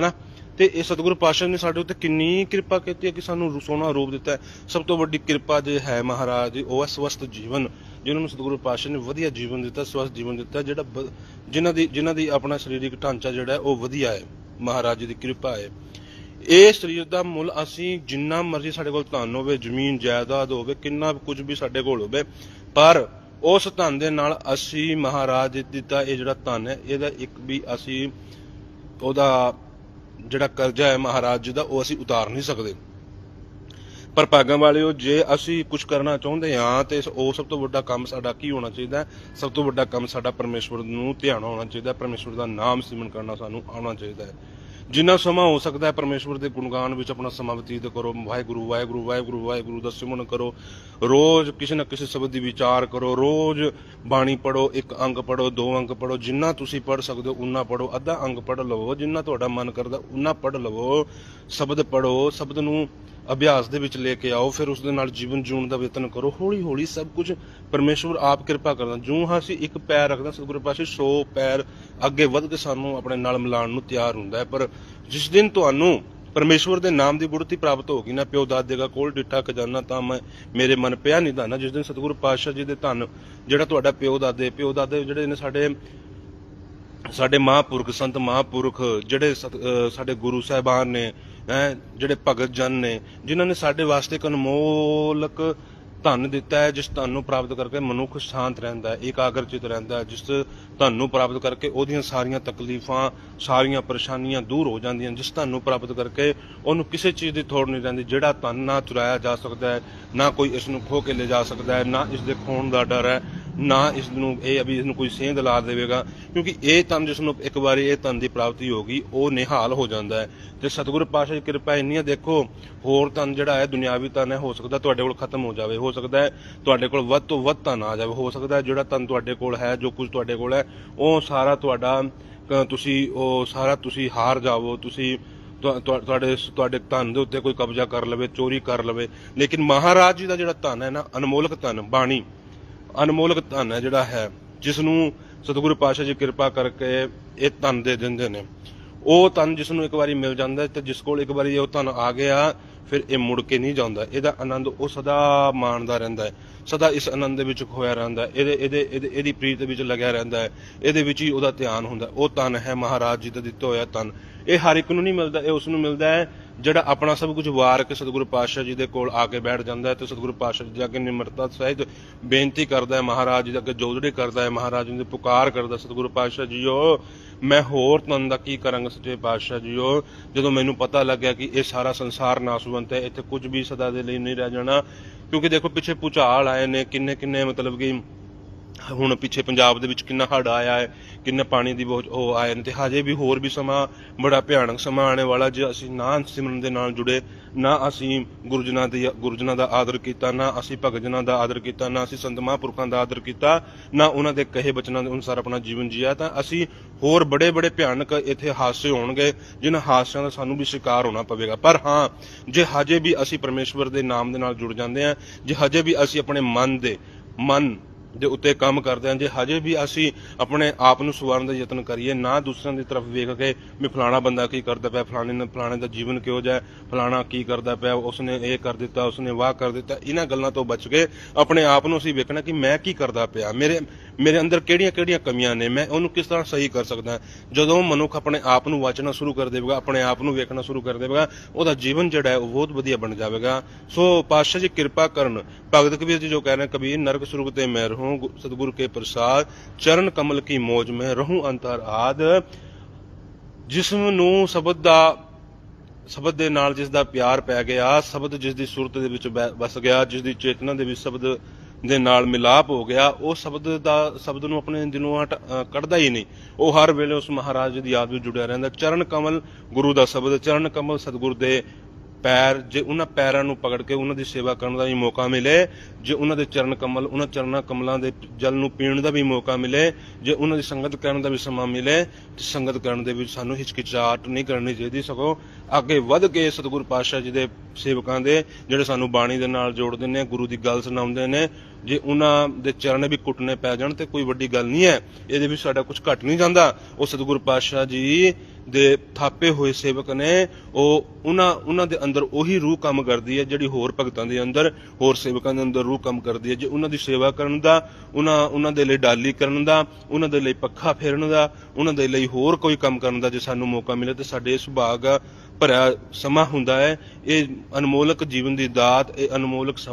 ਹਨਾ? ਤੇ ਇਹ ਸਤਿਗੁਰੂ ਪਾਤਸ਼ਾਹ ਨੇ ਸਾਡੇ ਉੱਤੇ ਕਿੰਨੀ ਕਿਰਪਾ ਕੀਤੀ ਹੈ ਕਿ ਸਾਨੂੰ ਸੋਹਣਾ ਰੂਪ ਦਿੱਤਾ ਹੈ। ਸਭ ਤੋਂ ਵੱਡੀ ਕਿਰਪਾ ਜੇ ਹੈ ਮਹਾਰਾਜ ਦੀ ਉਹ ਸਵਸਥ ਜੀਵਨ ਜਿਨ੍ਹਾਂ ਨੂੰ ਸਤਿਗੁਰੂ ਪਾਤਸ਼ਾਹ ਨੇ ਵਧੀਆ ਜੀਵਨ ਦਿੱਤਾ, ਸਵਸਥ ਜੀਵਨ ਦਿੱਤਾ, ਜਿਹੜਾ ਜਿਨ੍ਹਾਂ ਦੀ ਜਿਨ੍ਹਾਂ ਦੀ ਆਪਣਾ ਸਰੀਰਕ ਢਾਂਚਾ ਜਿਹੜਾ ਉਹ ਵਧੀਆ ਹੈ। ਮਹਾਰਾਜ ਦੀ ਕਿਰਪਾ ਹੈ। ਇਹ ਸਰੀਰ ਦਾ ਮੁੱਲ ਅਸੀਂ ਜਿੰਨਾ ਮਰਜ਼ੀ ਸਾਡੇ ਕੋਲ ਧਨ ਹੋਵੇ, ਜ਼ਮੀਨ, ਜਾਇਦਾਦ ਹੋਵੇ, ਕਿੰਨਾ ਕੁਝ ਵੀ ਸਾਡੇ ਕੋਲ ਹੋਵੇ, ਪਰ ਉਸ ਧਨ ਦੇ ਨਾਲ ਅਸੀਂ ਮਹਾਰਾਜ ਜੀ ਦਿੱਤਾ ਇਹ ਜਿਹੜਾ ਧਨ ਹੈ, ਇਹਦਾ ਇੱਕ ਵੀ ਅਸੀਂ ਉਹਦਾ ਜਿਹੜਾ ਕਰਜ਼ਾ ਹੈ ਮਹਾਰਾਜ ਜੀ ਦਾ ਉਹ ਅਸੀਂ ਉਤਾਰ ਨਹੀਂ ਸਕਦੇ। ਪਰ ਭਾਗਾਂ ਵਾਲਿਓ ਜੇ ਅਸੀਂ ਕੁਝ ਕਰਨਾ ਚਾਹੁੰਦੇ ਹਾਂ ਤੇ ਉਹ ਸਭ ਤੋਂ ਵੱਡਾ ਕੰਮ ਸਾਡਾ ਕੀ ਹੋਣਾ ਚਾਹੀਦਾ ਸਭ ਤੋਂ ਵੱਡਾ ਕੰਮ ਸਾਡਾ ਪਰਮੇਸ਼ਵਰ ਨੂੰ ਧਿਆਨ ਹੋਣਾ ਚਾਹੀਦਾ ਹੈ, ਪਰਮੇਸ਼ਵਰ ਦਾ ਨਾਮ ਸਿਮਰਨ ਕਰਨਾ ਸਾਨੂੰ ਆਉਣਾ ਚਾਹੀਦਾ ਹੈ। ਜਿੰਨਾ ਸਮਾਂ ਹੋ ਸਕਦਾ ਹੈ ਪਰਮੇਸ਼ਵਰ ਦੇ ਗੁਣਗਾਨ ਵਿੱਚ ਆਪਣਾ ਸਮਾਂ ਬਤੀਤ ਕਰੋ। ਵਾਹਿਗੁਰੂ ਵਾਹਿਗੁਰੂ ਵਾਹਿਗੁਰੂ ਵਾਹਿਗੁਰੂ ਦਾ ਸਿਮਰਨ ਕਰੋ। ਰੋਜ਼ ਕਿਸੇ ਨਾ ਕਿਸੇ ਸ਼ਬਦ ਦੀ ਵਿਚਾਰ ਕਰੋ। ਰੋਜ਼ ਬਾਣੀ ਪੜੋ ਇੱਕ ਅੰਗ ਪੜੋ ਦੋ ਅੰਗ ਪੜੋ ਜਿੰਨਾ ਤੁਸੀਂ ਪੜ ਸਕਦੇ ਹੋ, ਉਨਾ ਪੜੋ ਅੱਧਾ ਅੰਗ ਪੜ ਲਵੋ। ਜਿੰਨਾ ਤੁਹਾਡਾ ਮਨ ਕਰਦਾ, ਉਨਾ ਪੜ ਲਵੋ। ਸ਼ਬਦ ਪੜੋ ਸ਼ਬਦ ਨੂੰ ਅਭਿਆਸ ਦੇ ਵਿੱਚ ਲੈ ਕੇ ਆਓ, ਫਿਰ ਉਸ ਦੇ ਨਾਲ ਜੀਵਨ ਜਿਉਣ ਦਾ ਯਤਨ ਕਰੋ। ਹੌਲੀ ਹੌਲੀ ਸਭ ਕੁਝ ਪਰਮੇਸ਼ਵਰ ਆਪ ਕਿਰਪਾ ਕਰਦਾ। ਜੂੰ ਹਾਂ ਅਸੀਂ ਇੱਕ ਪੈਰ ਰੱਖਦਾ ਸਤਿਗੁਰੂ ਪਾਸੇ 100 ਪੈਰ ਅੱਗੇ ਵੱਧ ਕੇ ਸਾਨੂੰ ਆਪਣੇ ਨਾਲ ਮਿਲਾਉਣ ਨੂੰ ਤਿਆਰ ਹੁੰਦਾ ਹੈ। ਪਰ ਜਿਸ ਦਿਨ ਤੁਹਾਨੂੰ ਪਰਮੇਸ਼ਵਰ ਦੇ ਨਾਮ ਦੀ ਬੁੜਤੀ ਪ੍ਰਾਪਤ ਹੋਗੀ ਨਾ, ਪਿਓ ਦਾਦੇ ਦਾ ਕੋਲ ਡਿੱਠਾ ਖਜ਼ਾਨਾ, ਤਾਂ ਮੈਂ, ਮੇਰੇ ਮਨ ਪਿਆ ਨਹੀਂ ਧਨ ਜਿਸ ਦਿਨ ਸਤਿਗੁਰੂ ਪਾਤਸ਼ਾਹ ਜੀ ਦੇ ਧੰਨ ਜਿਹੜਾ ਤੁਹਾਡਾ ਪਿਓ ਦਾਦੇ ਪਿਓ ਦਾਦੇ ਜਿਹੜੇ ਨੇ ਸਾਡੇ ਸਾਡੇ ਮਹਾਂਪੁਰਖ, ਸੰਤ ਮਹਾਂਪੁਰਖ, ਜਿਹੜੇ ਸਾਡੇ ਗੁਰੂ ਸਾਹਿਬਾਨ ਨੇ, ਹੈਂ, ਜਿਹੜੇ ਭਗਤ ਜਨ ਨੇ, ਜਿਨ੍ਹਾਂ ਨੇ ਸਾਡੇ ਵਾਸਤੇ ਇੱਕ ਧਨ ਦਿੱਤਾ ਹੈ, ਜਿਸ ਧਨ ਨੂੰ ਪ੍ਰਾਪਤ ਕਰਕੇ ਮਨੁੱਖ ਸ਼ਾਂਤ ਰਹਿੰਦਾ ਹੈ, ਇਕਾਗਰਚਿਤ ਰਹਿੰਦਾ ਹੈ, ਜਿਸ ਧਨ ਨੂੰ ਪ੍ਰਾਪਤ ਕਰਕੇ ਉਹਦੀਆਂ ਸਾਰੀਆਂ ਤਕਲੀਫਾਂ, ਸਾਰੀਆਂ ਪਰੇਸ਼ਾਨੀਆਂ ਦੂਰ ਹੋ ਜਾਂਦੀਆਂ, ਜਿਸ ਧਨ ਨੂੰ ਪ੍ਰਾਪਤ ਕਰਕੇ ਉਹਨੂੰ ਕਿਸੇ ਚੀਜ਼ ਦੀ ਥੋੜ ਨਹੀਂ ਰਹਿੰਦੀ, ਜਿਹੜਾ ਧਨ ਨਾ ਚੁਰਾਇਆ ਜਾ ਸਕਦਾ ਹੈ, ਨਾ ਕੋਈ ਇਸ ਨੂੰ ਖੋ ਕੇ ਲੈ ਜਾ ਸਕਦਾ ਹੈ, ਨਾ ਇਸ ਦੇ ਖੋਣ ਦਾ ਡਰ ਹੈ ਨਾ ਇਸ ਨੂੰ, ਇਹ ਅਭੀ ਇਸ ਨੂੰ ਕੋਈ ਸੇਂਧ ਲਾ ਦੇਵੇਗਾ, ਕਿਉਂਕਿ ਇਹ ਤਨ ਜਿਸ ਨੂੰ ਇੱਕ ਵਾਰੀ ਇਹ ਤਨ ਦੀ ਪ੍ਰਾਪਤੀ ਹੋ ਗਈ, ਉਹ ਨਿਹਾਲ ਹੋ ਜਾਂਦਾ ਹੈ। ਤੇ ਸਤਿਗੁਰੂ ਪਾਤਸ਼ਾਹ ਦੀ ਕਿਰਪਾ ਇੰਨੀ ਹੈ ਦੇਖੋ, ਹੋਰ ਤਨ ਜਿਹੜਾ ਹੈ, ਦੁਨਿਆਵੀ ਤਨ ਹੈ, ਹੋ ਸਕਦਾ ਤੁਹਾਡੇ ਕੋਲ ਖਤਮ ਹੋ ਜਾਵੇ, ਹੋ ਸਕਦਾ ਹੈ ਤੁਹਾਡੇ ਕੋਲ ਵੱਧ ਤੋਂ ਵੱਧ ਤਨ ਆ ਜਾਵੇ, ਹੋ ਸਕਦਾ ਹੈ ਜਿਹੜਾ ਤਨ ਤੁਹਾਡੇ ਕੋਲ ਹੈ, ਜੋ ਕੁਝ ਤੁਹਾਡੇ ਕੋਲ ਹੈ, ਉਹ ਸਾਰਾ ਤੁਹਾਡਾ ਤੁਸੀਂ, ਉਹ ਸਾਰਾ ਤੁਸੀਂ ਹਾਰ ਜਾਵੋ, ਤੁਸੀਂ ਤੁਹਾਡੇ ਤੁਹਾਡੇ ਧਨ ਦੇ ਉੱਤੇ ਕੋਈ ਕਬਜ਼ਾ ਕਰ ਲਵੇ, ਚੋਰੀ ਕਰ ਲਵੇ। ਲੇਕਿਨ ਮਹਾਰਾਜ ਜੀ ਦਾ ਜਿਹੜਾ ਧਨ ਹੈ ਨਾ, ਅਨਮੋਲਕ ਧਨ, ਬਾਣੀ ਅਨਮੋਲਕ ਧਨ ਹੈ ਜਿਹੜਾ ਹੈ ਜਿਸ ਨੂੰ ਸਤਿਗੁਰੂ ਪਾਤਸ਼ਾਹ ਜੀ ਕਿਰਪਾ ਕਰਕੇ ਇਹ ਧਨ ਦੇ ਦਿੰਦੇ ਨੇ। ਉਹ ਧਨ ਜਿਸ ਨੂੰ ਇੱਕ ਵਾਰੀ ਮਿਲ ਜਾਂਦਾ ਤੇ ਜਿਸ ਕੋਲ ਇੱਕ ਵਾਰੀ ਉਹ ਧਨ ਆ ਗਿਆ, ਫਿਰ ਇਹ ਮੁੜ ਕੇ ਨਹੀਂ ਜਾਂਦਾ। ਇਹਦਾ ਆਨੰਦ ਉਹ ਸਦਾ ਮਾਣਦਾ ਰਹਿੰਦਾ ਹੈ। ਸਦਾ ਇਸ ਆਨੰਦ ਦੇ ਵਿੱਚ ਖੋਇਆ ਰਹਿੰਦਾ ਹੈ। ਇਹਦੇ ਇਹਦੇ, ਇਹਦੇ- ਇਹਦੀ ਪ੍ਰੀਤ ਵਿੱਚ ਲੱਗਿਆ ਰਹਿੰਦਾ ਹੈ। ਇਹਦੇ ਵਿੱਚ ਹੀ ਉਹਦਾ ਧਿਆਨ ਹੁੰਦਾ ਉਹ ਧਨ ਹੈ ਮਹਾਰਾਜ ਜੀ ਦਾ ਦਿੱਤਾ ਹੋਇਆ ਧਨ। ਇਹ ਹਰ ਇੱਕ ਨੂੰ ਨਹੀਂ ਮਿਲਦਾ, ਇਹ ਉਸ ਨੂੰ ਮਿਲਦਾ ਹੈ ਜਿਹੜਾ ਆਪਣਾ ਸਭ ਕੁਝ ਵਾਰ ਕੇ ਸਤਿਗੁਰੂ ਪਾਤਸ਼ਾਹ ਜੀ ਦੇ ਕੋਲ ਆ ਕੇ ਬੈਠ ਜਾਂਦਾ ਹੈ ਤੇ ਸਤਿਗੁਰੂ ਪਾਤਸ਼ਾਹ ਜੀ ਅੱਗੇ ਨਿਮਰਤਾ ਸਹਿਤ ਬੇਨਤੀ ਕਰਦਾ ਹੈ, ਮਹਾਰਾਜ ਜੀ ਦੇ ਅੱਗੇ ਜੋਦੜੀ ਕਰਦਾ ਹੈ, ਮਹਾਰਾਜ ਜੀ ਦੀ ਪੁਕਾਰ ਕਰਦਾ ਸਤਿਗੁਰੂ ਪਾਤਸ਼ਾਹ ਜੀਓ, ਮੈਂ ਹੋਰ ਤਨ ਦਾ ਕੀ ਕਰਾਂਗਾ ਸੱਚੇ ਪਾਤਸ਼ਾਹ ਜੀਓ? ਜਦੋਂ ਮੈਨੂੰ ਪਤਾ ਲੱਗਿਆ ਕਿ ਇਹ ਸਾਰਾ ਸੰਸਾਰ ਨਾਸਵੰਤ ਹੈ, ਇੱਥੇ ਕੁਝ ਵੀ ਸਦਾ ਦੇ ਲਈ ਨਹੀਂ ਰਹਿ ਜਾਣਾ, ਕਿਉਂਕਿ ਦੇਖੋ ਪਿੱਛੇ ਭੂਚਾਲ ਆਏ ਨੇ ਕਿੰਨੇ ਕਿੰਨੇ ਮਤਲਬ ਕਿ ਹੁਣ ਪਿੱਛੇ ਪੰਜਾਬ ਦੇ ਵਿੱਚ ਕਿੰਨਾ ਹੜ ਆਇਆ ਹੈ, ਕਿੰਨਾ ਪਾਣੀ ਦੀ ਬਹੁਤ ਉਹ ਆਏ ਨੇ ਤੇ ਹਜੇ ਵੀ ਹੋਰ ਵੀ ਸਮਾਂ ਬੜਾ ਭਿਆਨਕ ਸਮਾਂ ਆਣੇ ਵਾਲਾ ਜੇ ਅਸੀਂ ਨਾ ਸਿਮਰਨ ਦੇ ਨਾਲ ਜੁੜੇ, ਨਾ ਅਸੀਂ ਗੁਰਜਨਾਂ ਦੇ, ਗੁਰਜਨਾਂ ਦਾ ਆਦਰ ਕੀਤਾ, ਨਾ ਅਸੀਂ ਭਗਤ ਜਨਾਂ ਦਾ ਆਦਰ ਕੀਤਾ, ਨਾ ਅਸੀਂ ਸੰਤ ਮਹਾਂਪੁਰਖਾਂ ਦਾ ਆਦਰ ਕੀਤਾ, ਨਾ ਉਹਨਾਂ ਦੇ ਕਹੇ ਬਚਨਾਂ ਦੇ ਅਨੁਸਾਰ ਆਪਣਾ ਜੀਵਨ ਜੀਆ, ਤਾਂ ਅਸੀਂ ਹੋਰ ਬੜੇ ਬੜੇ ਭਿਆਨਕ ਇੱਥੇ ਹਾਦਸੇ ਹੋਣਗੇ, ਜਿਨ੍ਹਾਂ ਹਾਦਸਿਆਂ ਦਾ ਸਾਨੂੰ ਵੀ ਸ਼ਿਕਾਰ ਹੋਣਾ ਪਵੇਗਾ। ਪਰ ਹਾਂ, ਜੇ ਹਜੇ ਵੀ ਅਸੀਂ ਪਰਮੇਸ਼ਵਰ ਦੇ ਨਾਮ ਦੇ ਨਾਲ ਜੁੜ ਜਾਂਦੇ ਹਾਂ, ਜੇ ਹਜੇ ਵੀ ਅਸੀਂ ਆਪਣੇ ਮਨ ਦੇ, ਮਨ ਦੇ ਉੱਤੇ ਕੰਮ ਕਰਦੇ ਹਾਂ, ਜੇ ਹਜੇ ਵੀ ਅਸੀਂ ਆਪਣੇ ਆਪ ਨੂੰ ਸਵਾਰਨ ਦਾ ਯਤਨ ਕਰੀਏ, ਨਾ ਦੂਸਰਿਆਂ ਦੀ ਤਰਫ ਵੇਖ ਕੇ ਵੀ ਫਲਾਣਾ ਬੰਦਾ ਕੀ ਕਰਦਾ ਪਿਆ, ਫਲਾਣੇ ਨੇ ਫਲਾਣੇ ਦਾ ਜੀਵਨ ਕਿਹੋ ਜਿਹਾ ਫਲਾਣਾ ਕੀ ਕਰਦਾ ਪਿਆ, ਉਸਨੇ ਇਹ ਕਰ ਦਿੱਤਾ, ਉਸਨੇ ਵਾਹ ਕਰ ਦਿੱਤਾ, ਇਹਨਾਂ ਗੱਲਾਂ ਤੋਂ ਬਚ ਕੇ ਆਪਣੇ ਆਪ ਨੂੰ ਅਸੀਂ ਵੇਖਣਾ ਕਿ ਮੈਂ ਕੀ ਕਰਦਾ ਪਿਆ, ਮੇਰੇ ਮੇਰੇ ਅੰਦਰ ਕਿਹੜੀਆਂ ਕਿਹੜੀਆਂ ਕਮੀਆਂ ਨੇ, ਮੈਂ ਉਹਨੂੰ ਕਿਸ ਤਰ੍ਹਾਂ ਸਹੀ ਕਰ ਸਕਦਾ? ਜਦੋਂ ਮਨੁੱਖ ਆਪਣੇ ਆਪ ਨੂੰ ਵਾਚਣਾ ਸ਼ੁਰੂ ਕਰ ਦੇਵੇਗਾ, ਆਪਣੇ ਆਪ ਨੂੰ ਵੇਖਣਾ ਸ਼ੁਰੂ ਕਰ ਦੇਵੇਗਾ, ਉਹਦਾ ਜੀਵਨ ਜਿਹੜਾ ਹੈ ਉਹ ਬਹੁਤ ਵਧੀਆ ਬਣ ਜਾਵੇਗਾ। ਸੋ ਪਾਤਸ਼ਾਹ ਜੀ ਕਿਰਪਾ ਕਰਨ, ਭਗਤ ਕਬੀਰ ਜੀ ਜੋ ਕਹਿ ਰਹੇ ਕਬੀਰ, ਨਰਕ ਸੁਰਗ ਤੇ ਮੈਂ ਰਹੂੰ ਸਤਿਗੁਰ ਕੇ ਪ੍ਰਸਾਦ, ਚਰਨ ਕਮਲ ਕੀ ਮੋਜ, ਮੈਂ ਰਹੂੰ ਅੰਤਰ ਆਦ। ਜਿਸਮ ਨੂੰ ਸ਼ਬਦ ਦਾ, ਸ਼ਬਦ ਦੇ ਨਾਲ ਜਿਸ ਦਾ ਪਿਆਰ ਪੈ ਗਿਆ, ਸ਼ਬਦ ਜਿਸ ਦੀ ਸੂਰਤ ਦੇ ਵਿੱਚ ਵਸ ਗਿਆ, ਜਿਸ ਦੀ ਚੇਤਨਾ ਦੇ ਵਿੱਚ ਸ਼ਬਦ ਦੇ ਨਾਲ ਮਿਲਾਪ ਹੋ ਗਿਆ, ਉਹ ਸ਼ਬਦ ਦਾ, ਸ਼ਬਦ ਨੂੰ ਆਪਣੇ ਦਿਲੋਂ ਹਟ ਕੱਢਦਾ ਹੀ ਨਹੀਂ। ਉਹ ਹਰ ਵੇਲੇ ਉਸ ਮਹਾਰਾਜ ਦੀ ਯਾਦ ਵਿੱਚ ਜੁੜਿਆ ਰਹਿੰਦਾ। ਚਰਨ ਕਮਲ ਗੁਰੂ ਦਾ ਸ਼ਬਦ, ਚਰਨ ਕਮਲ ਸਤਿਗੁਰ ਦੇ ਪੈਰ, ਜੇ ਉਹਨਾਂ ਪੈਰਾਂ ਨੂੰ ਪਕੜ ਕੇ ਉਹਨਾਂ ਦੀ ਸੇਵਾ ਕਰਨ ਦਾ ਵੀ ਮੌਕਾ ਮਿਲੇ, ਜੇ ਉਹਨਾਂ ਦੇ ਚਰਨ ਕਮਲ, ਉਹਨਾਂ ਚਰਨਾਂ ਕਮਲਾਂ ਦੇ ਜਲ ਨੂੰ ਪੀਣ ਦਾ ਵੀ ਮੌਕਾ ਮਿਲੇ, ਜੇ ਉਹਨਾਂ ਦੀ ਸੰਗਤ ਕਰਨ ਦਾ ਵੀ ਸਮਾਂ ਮਿਲੇ, ਤੇ ਸੰਗਤ ਕਰਨ ਦੇ ਵਿੱਚ ਸਾਨੂੰ ਹਿਚਕਿਚਾਹਟ ਨਹੀਂ ਕਰਨੀ ਚਾਹੀਦੀ ਸਗੋਂ ਅੱਗੇ ਵੱਧ ਕੇ ਸਤਿਗੁਰੂ ਪਾਤਸ਼ਾਹ ਜੀ ਦੇ ਸੇਵਕਾਂ ਦੇ ਜਿਹੜੇ ਸਾਨੂੰ ਬਾਣੀ ਦੇ ਨਾਲ ਜੋੜਦੇ ਨੇ ਗੁਰੂ ਦੀ ਗੱਲ ਸੁਣਾਉਂਦੇ ਨੇ, ਜੇ ਉਹਨਾਂ ਦੇ ਚਰਨ ਵੀ ਕੁੱਟਨੇ ਪੈ ਜਾਣ ਤੇ ਕੋਈ ਵੱਡੀ ਗੱਲ ਨਹੀਂ ਹੈ, ਇਹਦੇ ਵਿੱਚ ਸਾਡਾ ਕੁਝ ਘਟ ਨਹੀਂ ਜਾਂਦਾ। ਉਹ ਸਤਿਗੁਰੂ ਪਾਤਸ਼ਾਹ ਜੀ ਦੇ ਥਾਪੇ ਹੋਏ ਸੇਵਕ ਨੇ, ਉਹ ਉਹਨਾਂ ਉਹਨਾਂ ਦੇ ਅੰਦਰ ਉਹੀ ਰੂਹ ਕੰਮ ਕਰਦੀ ਹੈ ਜਿਹੜੀ ਹੋਰ ਭਗਤਾਂ ਦੇ ਅੰਦਰ, ਹੋਰ ਸੇਵਕਾਂ ਦੇ ਅੰਦਰ ਰੂਹ ਕੰਮ ਕਰਦੀ ਹੈ। ਜੇ ਉਹਨਾਂ ਦੀ ਸੇਵਾ ਕਰਨ ਦਾ, ਉਹਨਾਂ ਉਹਨਾਂ ਦੇ ਲਈ ਡਾਲੀ ਕਰਨ ਦਾ, ਉਹਨਾਂ ਦੇ ਲਈ ਪੱਖਾ ਫੇਰਨ ਦਾ, ਉਹਨਾਂ ਦੇ ਲਈ ਹੋਰ ਕੋਈ ਕੰਮ ਕਰਨ ਦਾ ਜੇ ਸਾਨੂੰ ਮੌਕਾ ਮਿਲੇ, ਤੇ ਸਾਡੇ ਸੁਭਾਗ ਭਰਿਆ ਸਮਾਂ ਹੁੰਦਾ ਹੈ। ਇਹ ਅਨਮੋਲਕ ਜੀਵਨ ਦੀ ਦਾਤ, ਇਹ ਅਨਮੋਲਕ ਸਮਾਂ